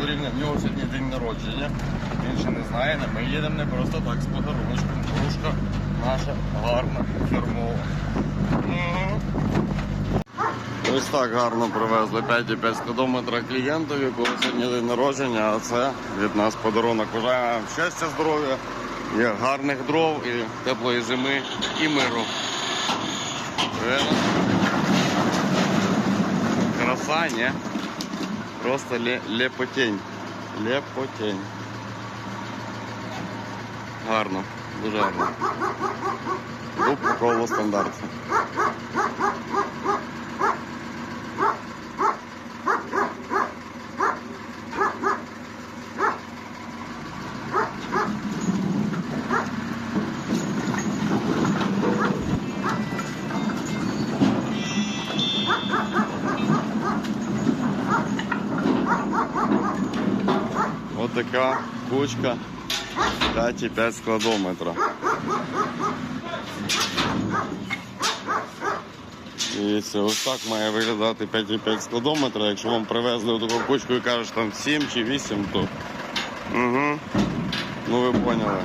подарівня. В нього сьогодні день народження. Він ще не знає, ми їдемо не просто так з подаруночком. Кружка наша гарна, фірмова. Ось так гарно привезли 5,5 спідометра клієнту, якого сьогодні день народження, а це від нас подарунок. Бажаємо щастя, здоров'я, і гарних дров, і теплої зими, і миру. Правильно? Краса, ні? Просто ле- лепотень. Лепотень. Гарно, дуже гарно. Група коло стандарту. Ось така кучка 5,5 складометра. І ось так має виглядати 5,5 складометра. Якщо вам привезли таку кучку і кажеш там 7 чи 8, то. Угу. Ну ви поняли.